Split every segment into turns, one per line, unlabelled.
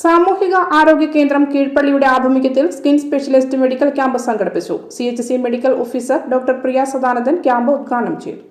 സാമൂഹിക ആരോഗ്യ കേന്ദ്രം കീഴ്പള്ളിയുടെ ആഭിമുഖ്യത്തിൽ സ്കിൻ സ്പെഷ്യലിസ്റ്റ് മെഡിക്കൽ ക്യാമ്പ് സംഘടിപ്പിച്ചു. C H C medical officer doctor Priya Sadanandan camp ഉദ്ഘാടനം ചെയ്തു.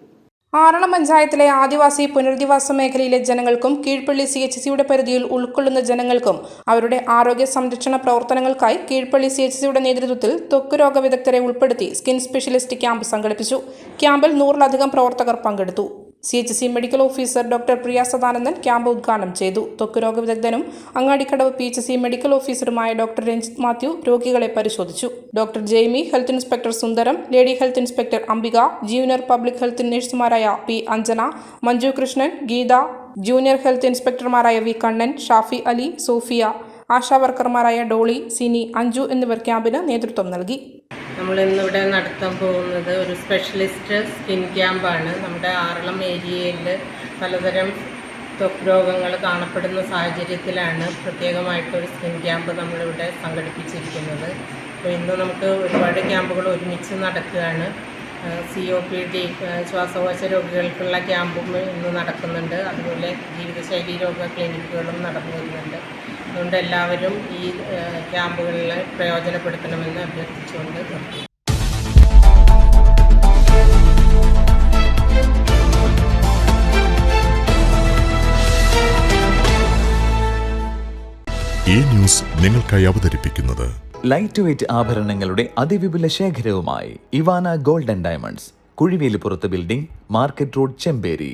ആറളം പഞ്ചായത്തിലെ ആദിവാസി പുനരധിവാസ മേഖലയിലെ ജനങ്ങൾക്കും കീഴ്പള്ളി സി എച്ച് സിയുടെ പരിധിയിൽ ഉൾക്കൊള്ളുന്ന ജനങ്ങൾക്കും അവരുടെ ആരോഗ്യ സംരക്ഷണ പ്രവർത്തനങ്ങൾക്കായി കീഴ്പള്ളി സി എച്ച് സിയുടെ നേതൃത്വത്തിൽ ത്വക്ക് രോഗ വിദഗ്ധരെ ഉൾപ്പെടുത്തി സ്കിൻ സ്പെഷ്യലിസ്റ്റ് ക്യാമ്പ് സംഘടിപ്പിച്ചു. ക്യാമ്പിൽ നൂറിലധികം പ്രവർത്തകർ പങ്കെടുത്തു. C H C medical officer doctor Priya Sadanandan camp ഉദ്ഘാടനം ചെയ്തു. ത്വക്ക് രോഗ വിദഗ്ധനും Angadikkadavu P H C medical ഓഫീസറുമായ doctor Ranjith Mathew രോഗികളെ പരിശോധിച്ചു. Doctor Jaimy health inspector Sundaram lady health inspector Ambika junior public health നഴ്സുമാരായ P Anjana Manju Krishnan Geetha junior health ഇൻസ്പെക്ടർമാരായ V Kannan Shafi Ali Sophia ASHA വർക്കർമാരായ ഡോളി സിനി അഞ്ജു എന്നിവർ ക്യാമ്പിന് നേതൃത്വം നൽകി.
നമ്മൾ ഇന്നിവിടെ നടത്താൻ പോകുന്നത് ഒരു സ്പെഷ്യലിസ്റ്റ് സ്കിൻ ക്യാമ്പാണ് നമ്മുടെ ആറളം ഏരിയയിൽ പലതരം ത്വക്ക് രോഗങ്ങൾ കാണപ്പെടുന്ന സാഹചര്യത്തിലാണ് പ്രത്യേകമായിട്ടൊരു സ്കിൻ ക്യാമ്പ് നമ്മളിവിടെ സംഘടിപ്പിച്ചിരിക്കുന്നത്. അപ്പോൾ ഇന്ന് നമുക്ക് ഒരുപാട് ക്യാമ്പുകൾ ഒരുമിച്ച് നടക്കുകയാണ്. സി ഒ പി ഡി ശ്വാസകോശ രോഗികൾക്കുള്ള ക്യാമ്പും ഇന്ന് നടക്കുന്നുണ്ട്. അതുപോലെ ജീവിതശൈലി രോഗ ക്ലിനിക്കുകളും നടന്നു വരുന്നുണ്ട് അതുകൊണ്ട് എല്ലാവരും ഈ ക്യാമ്പുകളിൽ പ്രയോജനപ്പെടുത്തണമെന്ന് അഭ്യർത്ഥിച്ചുകൊണ്ട് നിർത്തുന്നു.
ഈ ന്യൂസ് നിങ്ങൾക്കായി അവതരിപ്പിക്കുന്നത്
ലൈറ്റ് വെയ്റ്റ് ആഭരണങ്ങളുടെ അതിവിപുല ശേഖരവുമായി Ivana golden diamonds Kuzhivelippurathu building market road Chemperi.